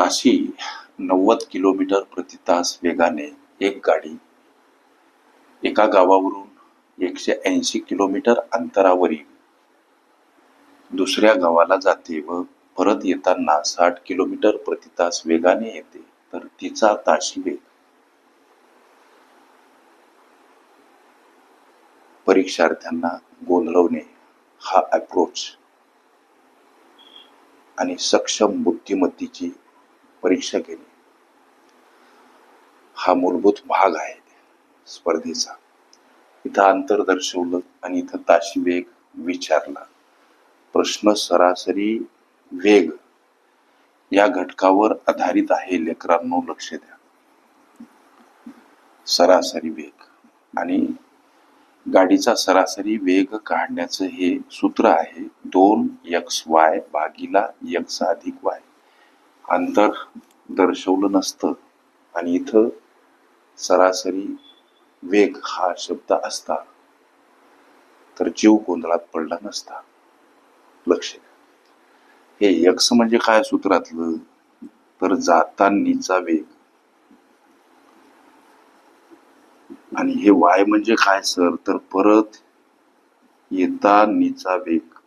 ताशी नव्वद किलोमीटर प्रति तास वेगाने एक गाडी एका गावावरून एकशे ऐंशी किलोमीटर अंतरावरील दुसऱ्या गावाला जाते व परत येताना साठ किलोमीटर प्रति तास वेगाने येते. तर तिचा ताशी वेग. परीक्षार्थ्यांना गोंधळवणे हा अप्रोच आणि सक्षम बुद्धिमत्तेची परीक्षा घेणे हा मूलभूत भाग आहे स्पर्धेचा. इथं अंतर दर्शवलं आणि इथं ताशी वेग विचारला. प्रश्न सरासरी वेग या घटकावर आधारित आहे लेकरांनो लक्ष द्या. सरासरी वेग आणि गाडीचा सरासरी वेग काढण्याचं हे सूत्र आहे दोन एक्स वाय भागीला एक्स अधिक वाय. अंतर दर्शवलं नसतं. आणि इथं सरासरी वेग हा शब्द असता. तर जीव गोंधळात पडला नसता. लक्ष द्या. हे यक्ष म्हणजे काय सूत्रातलं? तर जातानीचा वेग. आणि हे वाय म्हणजे काय सर? तर परत येतानीचा वेग.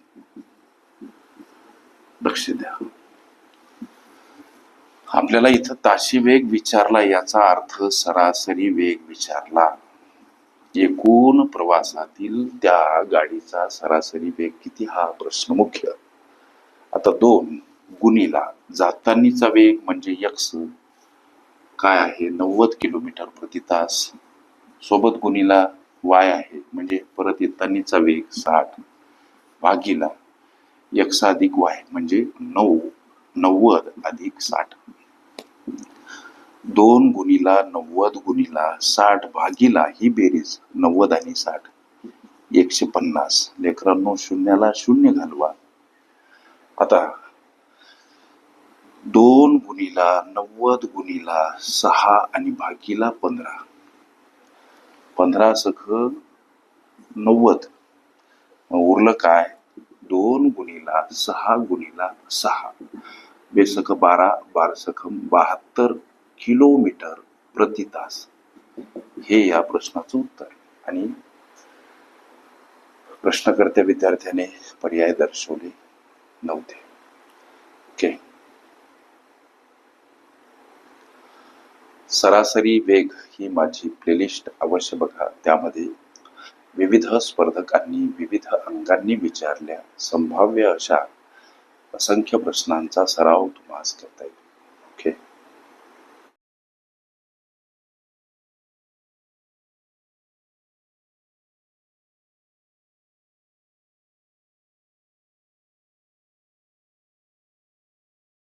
लक्ष द्या. आपल्याला इथं ताशी वेग विचारला याचा अर्थ सरासरी वेग विचारला. एकूण प्रवासातील त्या गाडीचा सरासरी वेग किती हा प्रश्न मुख्य. आता दोन गुणीला जातानीचा वेग म्हणजे यक्स. काय आहे? नव्वद किलोमीटर प्रति तास. सोबत गुणीला वाय आहे म्हणजे परत येतानीचा वेग साठ. भागीला यक्स अधिक वाय म्हणजे नऊ नव्वद अधिक साठ. दोन गुणीला नव्वद गुणीला साठ भागीला ही बेरीज नव्वद आणि साठ. एकशे पन्नास. लेकरांनो शून्याला शून्य घालवा. आता दोन गुणीला नव्वद गुणीला सहा आणि भागीला पंधरा. पंधरा सख नव्वद. उरलं काय? दोन गुणीला सहा गुणीला सहा. बेसख बारा बारसख बहात्तर किलोमीटर प्रति तास? हे या प्रश्नाचं उत्तर. आणि प्रश्नकर्त्या विद्यार्थ्याने पर्याय दर्शवले नव्हते. ओके. सरासरी वेग ही माझी प्लेलिस्ट अवश्य बघा. त्यामध्ये विविध स्पर्धकांनी विविध अंगांनी विचारल्या. संभाव्य अशा असंख्य प्रश्नांचा सराव तुम्हाला करता येईल. ओके.